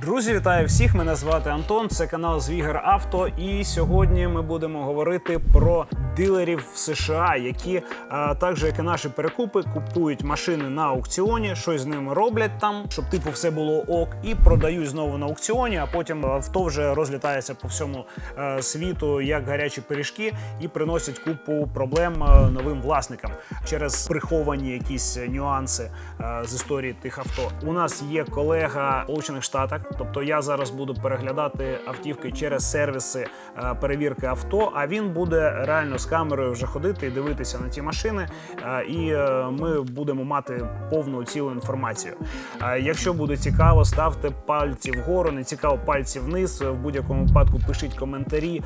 Друзі, вітаю всіх! Мене звати Антон. Це канал Звігар Авто. І сьогодні ми будемо говорити про дилерів в США, які а, так же, як і наші перекупи, купують машини на аукціоні, щось з ними роблять там, щоб типу все було ок, і продають знову на аукціоні. А потім авто вже розлітається по всьому е, світу як гарячі пиріжки, і приносять купу проблем е, новим власникам через приховані якісь нюанси е, з історії тих авто. У нас є колега в Сполучених Штатах, тобто я зараз буду переглядати автівки через сервіси е, перевірки авто. А він буде реально з камерою вже ходити і дивитися на ті машини. е, І е, ми будемо мати повну цілу інформацію. Якщо буде цікаво, ставте пальці вгору, не цікаво пальці вниз. В будь-якому випадку пишіть коментарі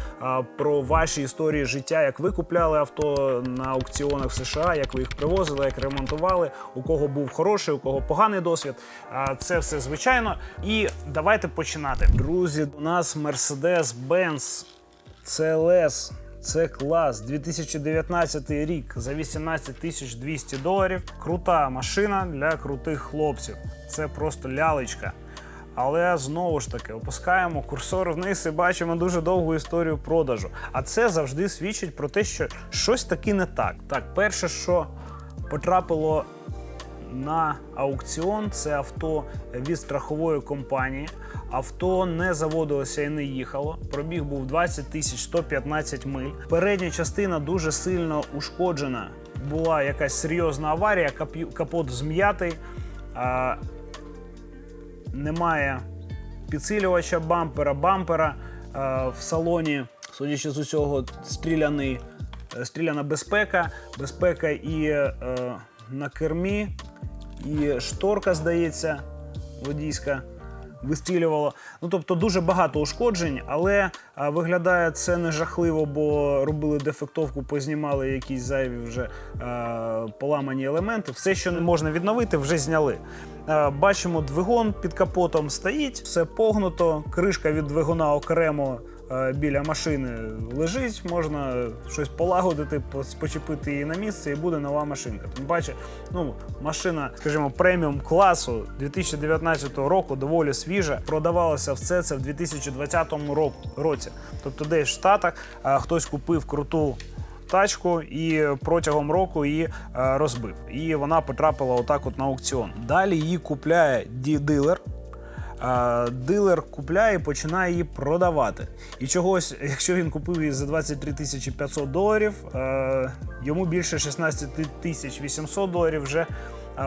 про ваші історії життя, як ви купляли авто на аукціонах в США, як ви їх привозили, як ремонтували, у кого був хороший, у кого поганий досвід. Це все звичайно. І давайте починати. Друзі, у нас Mercedes-Benz CLS. Це клас 2019 рік за 18 тисяч 200 доларів. Крута машина для крутих хлопців. Це просто лялечка. Але знову ж таки опускаємо курсор вниз і бачимо дуже довгу історію продажу. А це завжди свідчить про те, що щось таки не так. Так, перше, що потрапило на аукціон, це авто від страхової компанії. Авто не заводилося і не їхало. Пробіг був 20 тисяч 115 миль. Передня частина дуже сильно ушкоджена. Була якась серйозна аварія, капот зм'ятий. А, немає підсилювача бампера, бампера е, в салоні, судячи з усього, стріляний, е, стріляна безпека, безпека і е, на кермі, і шторка, здається, водійська. Вистрілювало. Ну тобто дуже багато ушкоджень, але а, виглядає це не жахливо, бо робили дефектовку, познімали якісь зайві вже е, поламані елементи. Все, що не можна відновити, вже зняли. Е, бачимо, двигун під капотом стоїть, все погнуто, кришка від двигуна окремо е, біля машини лежить, можна щось полагодити, почепити її на місце, і буде нова машинка. Тим паче, ну, машина, скажімо, преміум класу 2019 року, доволі свіжа. Продавалося все це в 2020 року, році. Тобто, десь в Штатах е, хтось купив круту тачку і протягом року її е, розбив. І вона потрапила отак от на аукціон. Далі її купляє ді- дилер. Купляє і починає її продавати. І чогось, якщо він купив її за 23 тисячі 500 доларів, йому більше 16 тисяч 800 доларів вже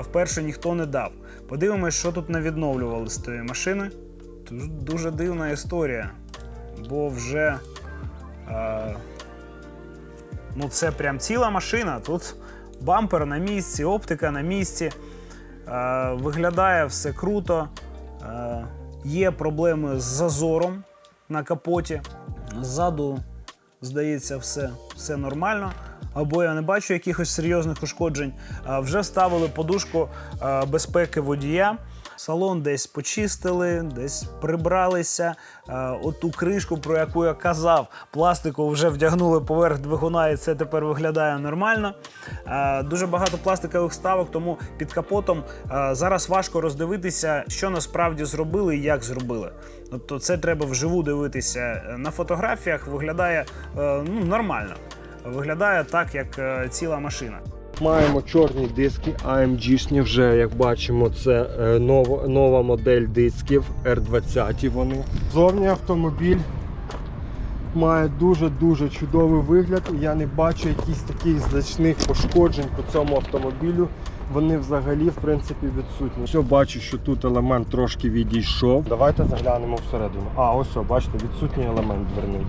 вперше ніхто не дав. Подивимось, що тут не відновлювали з тої машини. Дуже, дуже дивна історія, бо вже. Ну, це прям ціла машина. Тут бампер на місці, оптика на місці. Виглядає все круто. Е, є проблеми з зазором на капоті. Ззаду, здається, все, все нормально. Або я не бачу якихось серйозних ушкоджень. Е, вже вставили подушку е, безпеки водія. Салон десь почистили, десь прибралися. Е, Оту кришку, про яку я казав, пластику вже вдягнули поверх двигуна, і це тепер виглядає нормально. Е, Дуже багато пластикових ставок, тому під капотом е, зараз важко роздивитися, що насправді зробили і як зробили. Тобто, це треба вживу дивитися. На фотографіях виглядає ну, нормально. Виглядає так, як ціла машина. Маємо чорні диски AMG-шні вже, як бачимо, це е, нова, нова модель дисків R20 вони. Зовні автомобіль має дуже-дуже чудовий вигляд. Я не бачу якихось таких значних пошкоджень по цьому автомобілю. Вони взагалі в принципі відсутні. Все, бачу, що тут елемент трошки відійшов. Давайте заглянемо всередину. А, ось, бачите, відсутній елемент дверний.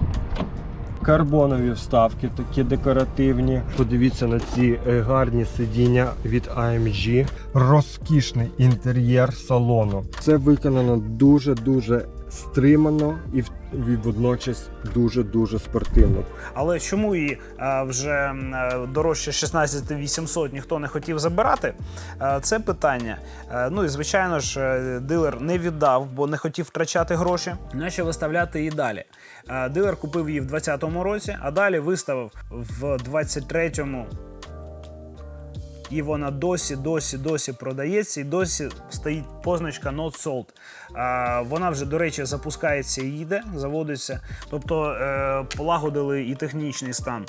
Карбонові вставки такі декоративні. Подивіться на ці е, гарні сидіння від AMG. Розкішний інтер'єр салону. Це виконано дуже-дуже стримано і в- водночас дуже-дуже спортивно. Але чому її е, вже е, дорожче 16 800 ніхто не хотів забирати? Е, Це питання. Ну і звичайно ж, дилер не віддав, бо не хотів втрачати гроші. Наче виставляти її далі. Дилер купив її в 2020 році, а далі виставив в 23-му і вона досі, досі, досі продається, і досі стоїть позначка Not Sold. А, вона вже, до речі, запускається і їде, заводиться. Тобто е, полагодили і технічний стан.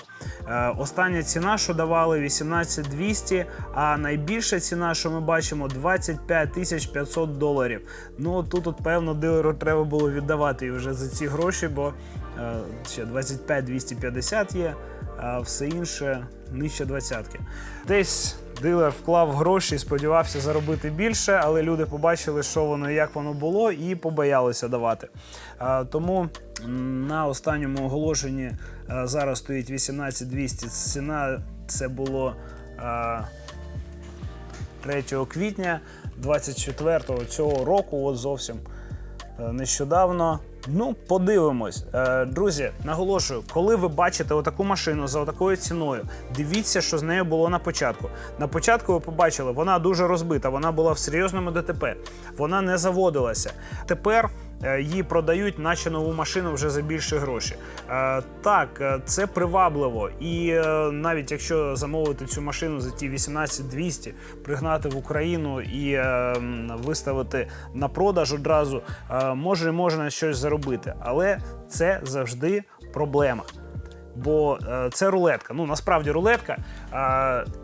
Е, остання ціна, що давали, 18200, а найбільша ціна, що ми бачимо, 25 500 доларів. Ну тут, от, певно, дилеру треба було віддавати вже за ці гроші, бо е, ще 25 250 є, а все інше нижче двадцятки. Десь дилер вклав гроші і сподівався заробити більше, але люди побачили, що воно і як воно було, і побоялися давати. Тому на останньому оголошенні зараз стоїть 18200. Ціна це було. А, 3 квітня 24-го цього року, от зовсім нещодавно. Ну, подивимось. Е, Друзі, наголошую, коли ви бачите отаку машину за такою ціною, дивіться, що з нею було на початку. На початку ви побачили, вона дуже розбита, вона була в серйозному ДТП, вона не заводилася. Тепер е, її продають, наче нову машину вже за більші гроші. Е, Так, е, це привабливо. І е, навіть якщо замовити цю машину за ті 18200, пригнати в Україну і е, виставити на продаж одразу, е, може можна щось заробити. Але це завжди проблема. Бо е, це рулетка. Ну насправді рулетка.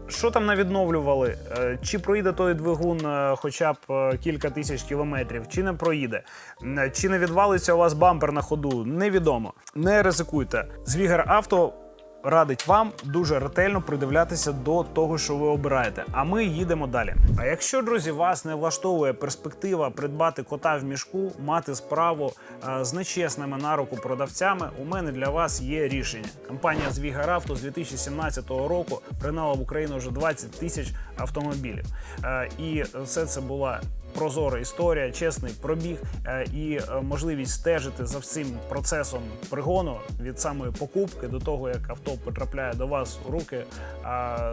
Що там навідновлювали? Е, чи проїде той двигун е, хоча б кілька тисяч кілометрів, чи не проїде? Чи не відвалиться у вас бампер на ходу? Невідомо. Не ризикуйте. Звігер авто радить вам дуже ретельно придивлятися до того, що ви обираєте. А ми їдемо далі. А якщо, друзі, вас не влаштовує перспектива придбати кота в мішку, мати справу е, з нечесними на руку продавцями, у мене для вас є рішення. Компанія Звігаравто з 2017 року пригнала в Україну вже 20 тисяч автомобілів. Е, І все це була прозора історія, чесний пробіг е, і е, можливість стежити за всім процесом пригону від самої покупки до того, як авто потрапляє до вас у руки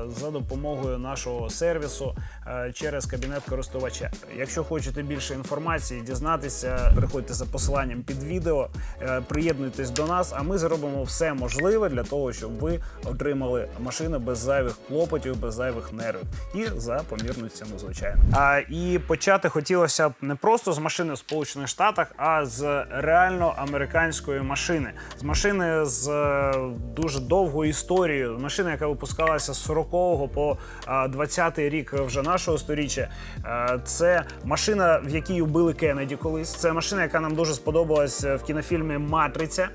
за допомогою нашого сервісу е, через кабінет користувача. Якщо хочете більше інформації, дізнатися, переходьте за посиланням під відео, е, приєднуйтесь до нас, а ми зробимо все можливе для того, щоб ви отримали машину без зайвих клопотів, без зайвих нервів і за помірну ціну, звичайно. А і почати хотілося б не просто з машини в Сполучених Штатах, а з реально американської машини, з машини з е, дуже довгою історією, машина, яка випускалася з 40-го по е, 20-й рік вже нашого сторіччя. Е, Це машина, в якій убили Кеннеді колись. Це машина, яка нам дуже сподобалась в кінофільмі Матриця.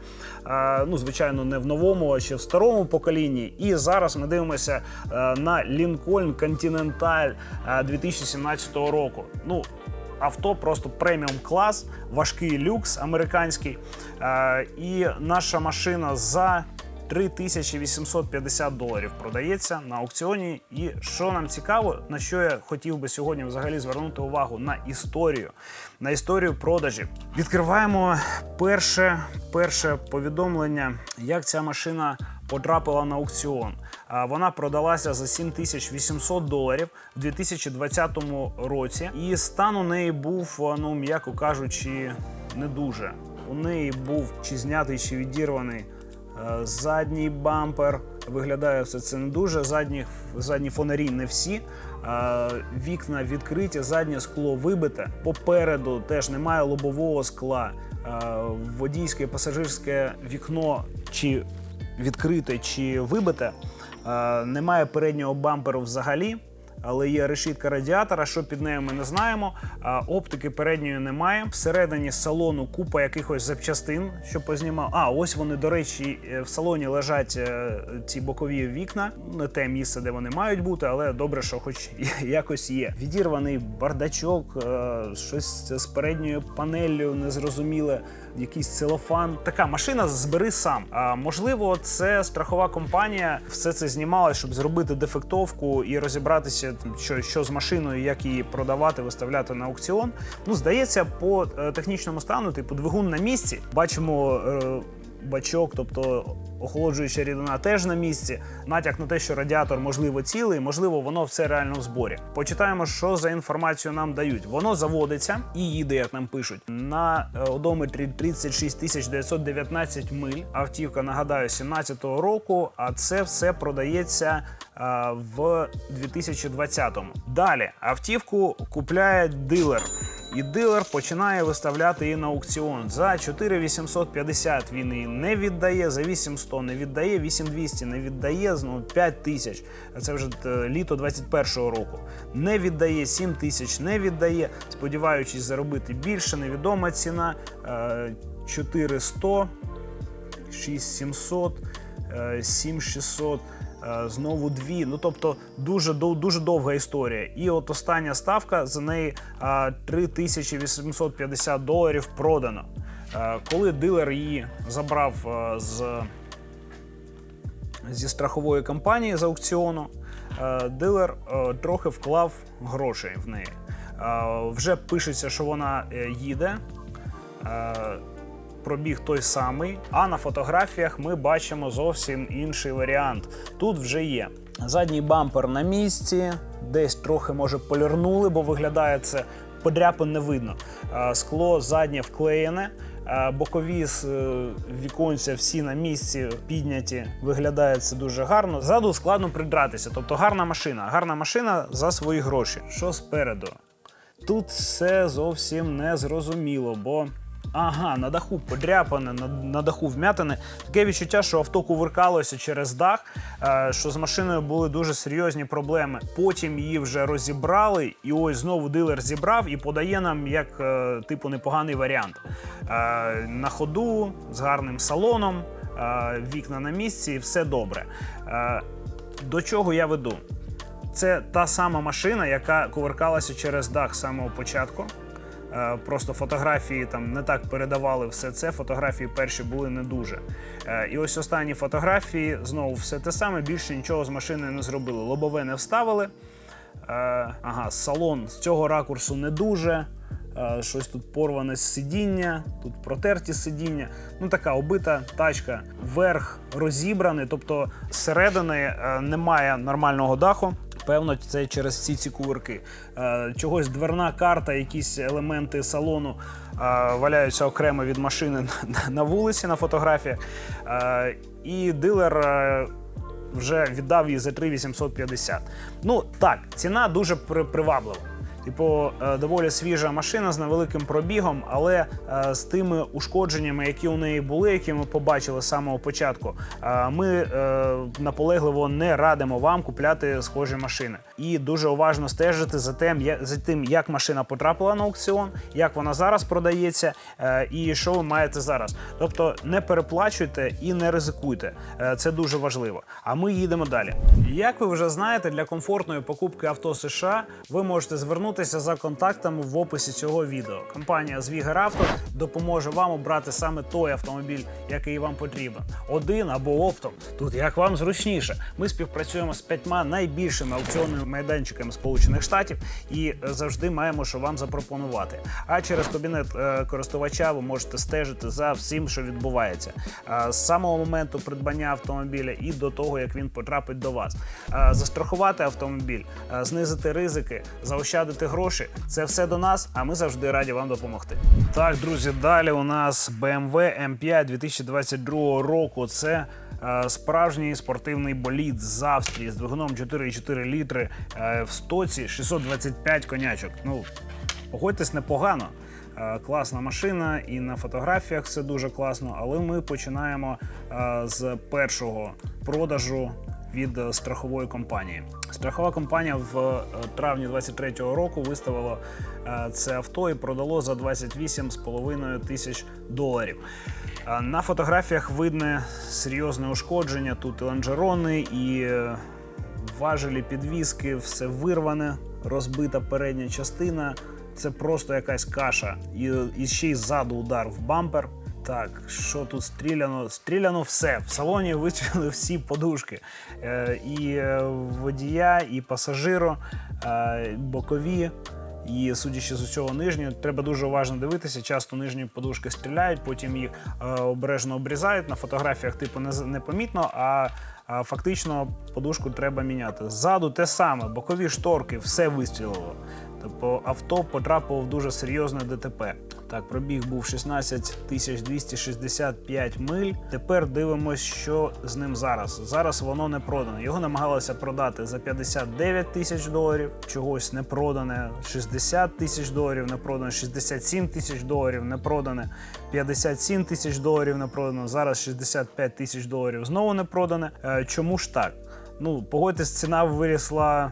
Ну, звичайно, не в новому, а ще в старому поколінні. І зараз ми дивимося е, на Lincoln Continental е, 2017 року. Ну, авто просто преміум клас, важкий люкс американський. Е, І наша машина за 3850 доларів продається на аукціоні. І що нам цікаво, на що я хотів би сьогодні взагалі звернути увагу на історію, на історію продажів. Відкриваємо перше, перше повідомлення, як ця машина потрапила на аукціон. Вона продалася за 7800 доларів в 2020 році, і стан у неї був, ну м'яко кажучи, не дуже. У неї був чи знятий, чи відірваний задній бампер. Виглядає все це не дуже. Задні, задні фонарі не всі. Е, Вікна відкриті, заднє скло вибите. Попереду теж немає лобового скла. Е, Водійське пасажирське вікно чи відкрите, чи вибите. Е, Немає переднього бамперу взагалі. Але є решітка радіатора, що під нею ми не знаємо. Оптики передньої немає. Всередині салону купа якихось запчастин, що познімав. А ось вони, до речі, е, в салоні лежать е, ці бокові вікна. Не те місце, де вони мають бути, але добре, що хоч якось є. Відірваний бардачок, е, щось з передньою панеллю незрозуміле, якийсь целофан. Така машина збери сам. А можливо, це страхова компанія все це знімала, щоб зробити дефектовку і розібратися, що, що з машиною, як її продавати, виставляти на аукціон. Ну, здається, по е, технічному стану, типу, двигун на місці. Бачимо. Бачок, тобто охолоджуюча рідина теж на місці. Натяк на те, що радіатор можливо цілий, можливо, воно все реально в зборі. Почитаємо, що за інформацію нам дають. Воно заводиться і їде, як нам пишуть, на е, одометрі 36 тисяч 919 миль. Автівка, нагадаю, 17-го року, а це все продається е, в 2020-му. Далі автівку купляє дилер. І дилер починає виставляти її на аукціон. За 4850 він її не віддає, за 8100 не віддає, 8200 не віддає, ну 5 тисяч. Це вже е, літо 21-го року. Не віддає 7 тисяч, не віддає, сподіваючись заробити більше, невідома ціна. е, 4100, 6700, е, 7600. Е, Знову дві. Ну тобто дуже дуже довга історія. І от остання ставка за неї 3850 доларів продано. Е, Коли дилер її забрав е, з зі страхової компанії з аукціону, е, дилер е, трохи вклав грошей в неї. Е, Вже пишеться, що вона е, їде. Пробіг той самий, а на фотографіях ми бачимо зовсім інший варіант. Тут вже є задній бампер на місці, десь трохи може полірнули, бо виглядає це подряпин не видно. Е, Скло заднє вклеєне, е, бокові е, віконця всі на місці підняті. Виглядає це дуже гарно. Ззаду складно придратися, тобто гарна машина. Гарна машина за свої гроші. Що спереду? Тут все зовсім не зрозуміло, бо. Ага, на даху подряпане, на, на даху вмятане. Таке відчуття, що авто кувиркалося через дах, е, що з машиною були дуже серйозні проблеми. Потім її вже розібрали, і ось знову дилер зібрав і подає нам як е, типу непоганий варіант. Е, на ходу з гарним салоном, е, вікна на місці, і все добре. Е, до чого я веду? Це та сама машина, яка кувыркалася через дах з самого початку. Е, Просто фотографії там не так передавали все це. Фотографії перші були не дуже. Е, І ось останні фотографії знову все те саме. Більше нічого з машиною не зробили. Лобове не вставили. Е, Ага, салон з цього ракурсу не дуже. Щось тут порване з сидіння, тут протерті сидіння. Ну така обита тачка. Верх розібраний, тобто зсередини немає нормального даху. Певно, це через всі ці кувирки. Е, Чогось дверна карта, якісь елементи салону е, валяються окремо від машини на- вулиці на фотографіях. Е, І дилер. вже віддав її за 3850. Ну так, ціна дуже при- приваблива. Типу, доволі свіжа машина з невеликим пробігом, але е, з тими ушкодженнями, які у неї були, які ми побачили з самого початку, е, ми наполегливо не радимо вам купляти схожі машини. І дуже уважно стежити за тим, за тим, як машина потрапила на аукціон, як вона зараз продається, е, і що ви маєте зараз. Тобто не переплачуйте і не ризикуйте. Е, Це дуже важливо. А ми їдемо далі. Як ви вже знаєте, для комфортної покупки авто США ви можете звернутися за контактами в описі цього відео. Компанія Авто допоможе вам обрати саме той автомобіль, який вам потрібен. Один або оптом. Тут як вам зручніше. Ми співпрацюємо з п'ятьма найбільшими аукціонними майданчиками Сполучених Штатів і е, завжди маємо, що вам запропонувати. А через кабінет е, користувача ви можете стежити за всім, що відбувається. З самого моменту придбання автомобіля і до того, як він потрапить до вас. Застрахувати автомобіль, знизити ризики, заощадити гроші це все до нас, а ми завжди раді вам допомогти. Так, друзі, далі у нас BMW M5 2022 року. Це справжній спортивний болід з Австрії з двигуном 4,4 літри е, в стоці 625 конячок. Ну, погодьтесь непогано. Е, Класна машина, і на фотографіях все дуже класно. Але ми починаємо е, з першого продажу від е, страхової компанії. Страхова компанія в е, травні 23-го року виставила е, це авто і продало за 28,5 тисяч доларів. На фотографіях видне серйозне ушкодження. Тут і лонжерони, і важелі підвіски, все вирване, розбита передня частина. Це просто якась каша. І, і ще й ззаду удар в бампер. Так, що тут стріляно? Стріляно все. В салоні вичили всі подушки. Е, і е, водія, і пасажиру, е, бокові, І судячи з усього нижнього, треба дуже уважно дивитися. Часто нижні подушки стріляють, потім їх обережно обрізають. На фотографіях типу непомітно, а фактично подушку треба міняти. Ззаду те саме, бокові шторки, все вистрілило. Тобто авто потрапило в дуже серйозне ДТП. Так, пробіг був 16 тисяч 265 миль. Тепер дивимось, що з ним зараз. Зараз воно не продане. Його намагалися продати за 59 тисяч доларів, чогось не продане, 60 тисяч доларів не продане, 67 тисяч доларів не продане, 57 тисяч доларів не продано. Зараз 65 тисяч доларів знову не продане. Е, Чому ж так? Ну, погодьтесь, ціна вирісла,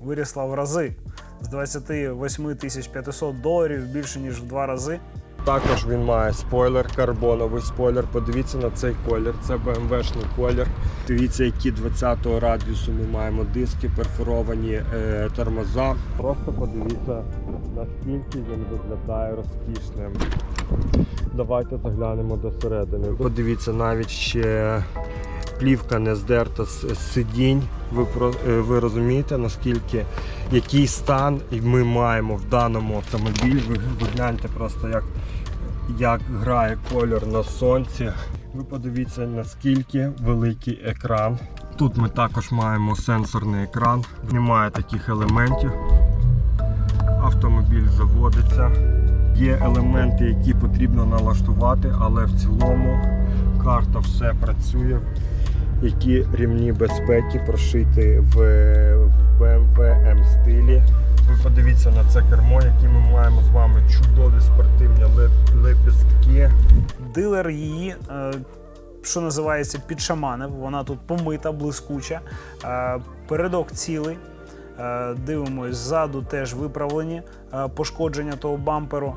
вирісла в рази з 28 тисяч 500 доларів більше ніж в два рази. Також він має спойлер, карбоновий спойлер. Подивіться на цей колір. Це BMW-шний колір. Дивіться, які 20-го радіусу ми маємо диски, перфоровані е, тормоза. Просто подивіться, наскільки він виглядає розкішним. Давайте заглянемо до середини. Подивіться, навіть ще плівка не здерта з сидінь. Ви, е, ви розумієте, наскільки який стан ми маємо в даному автомобілі. Ви, ви гляньте просто, як, як грає кольор на сонці. Ви подивіться, наскільки великий екран. Тут ми також маємо сенсорний екран. Немає таких елементів. Автомобіль заводиться. Є елементи, які потрібно налаштувати, але в цілому карта все працює. Які рівні безпеки прошити в, BMW M стилі. Ви подивіться на це кермо, які ми маємо з вами чудові спортивні леп- лепістки. Дилер її, е, що називається, підшаманив. Вона тут помита, блискуча. Е, Передок цілий. Е, Дивимось, ззаду теж виправлені пошкодження того бамперу.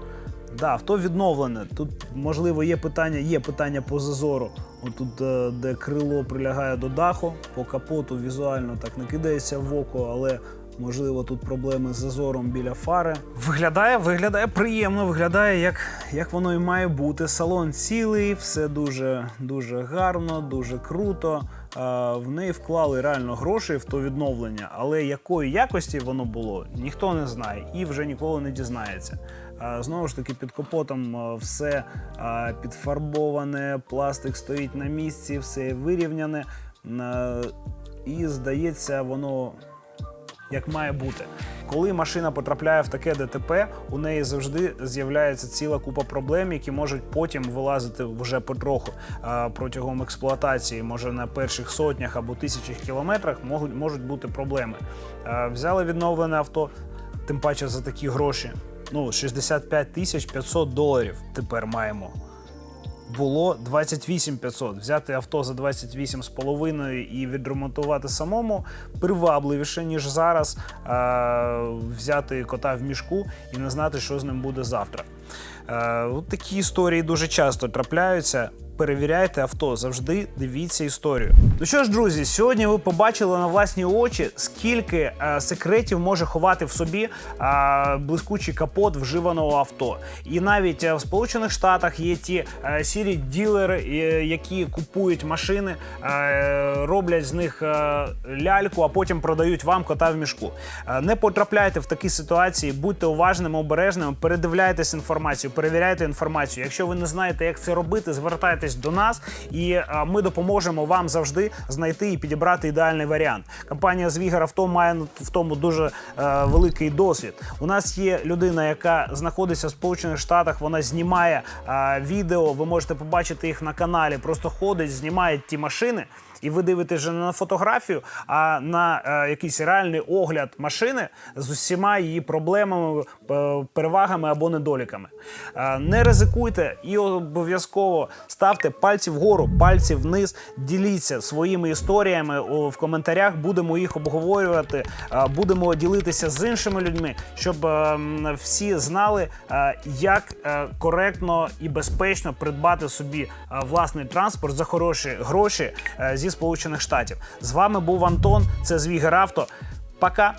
Да, авто відновлене. Тут, можливо, є питання, є питання по зазору. Отут, е, де крило прилягає до даху, по капоту візуально так не кидається в око, але можливо тут проблеми з зазором біля фари. Виглядає, виглядає приємно, виглядає як, як воно і має бути. Салон цілий, все дуже, дуже гарно, дуже круто. В неї вклали реально гроші в то відновлення, але якої якості воно було, ніхто не знає і вже ніколи не дізнається. Знову ж таки, під капотом все підфарбоване, пластик стоїть на місці, все вирівняне. І здається, воно як має бути. Коли машина потрапляє в таке ДТП, у неї завжди з'являється ціла купа проблем, які можуть потім вилазити вже потроху протягом експлуатації. Може на перших сотнях або тисячах кілометрах можуть, можуть бути проблеми. Взяли відновлене авто, тим паче за такі гроші. Ну, 65 тисяч 500 доларів тепер маємо було 28 500. Взяти авто за 28 з половиною і відремонтувати самому привабливіше, ніж зараз е- взяти кота в мішку і не знати, що з ним буде завтра. Е- от такі історії дуже часто трапляються. Перевіряйте авто, завжди дивіться історію. Ну що ж, друзі, сьогодні ви побачили на власні очі, скільки е, секретів може ховати в собі е, блискучий капот вживаного авто. І навіть е, в Сполучених Штатах є ті е, сірі ділери, е, які купують машини, е, роблять з них е, ляльку, а потім продають вам кота в мішку. Е, не потрапляйте в такі ситуації, будьте уважними, обережними, передивляйтесь інформацію, перевіряйте інформацію. Якщо ви не знаєте, як це робити, звертайтесь до нас, і е, ми допоможемо вам завжди знайти і підібрати ідеальний варіант. Компанія Звігар Авто має в тому дуже е, великий досвід. У нас є людина, яка знаходиться в Сполучених Штатах. Вона знімає е, відео. Ви можете побачити їх на каналі. Просто ходить, знімає ті машини. І ви дивитесь вже не на фотографію, а на е, якийсь реальний огляд машини з усіма її проблемами, е, перевагами або недоліками. Е, не ризикуйте і обов'язково ставте пальці вгору, пальці вниз, діліться своїми історіями в коментарях. Будемо їх обговорювати, е, будемо ділитися з іншими людьми, щоб е, всі знали, е, як е, коректно і безпечно придбати собі е, власний транспорт за хороші гроші е, зі Сполучених Штатів. З вами був Антон. Це Звігер Авто. Пока.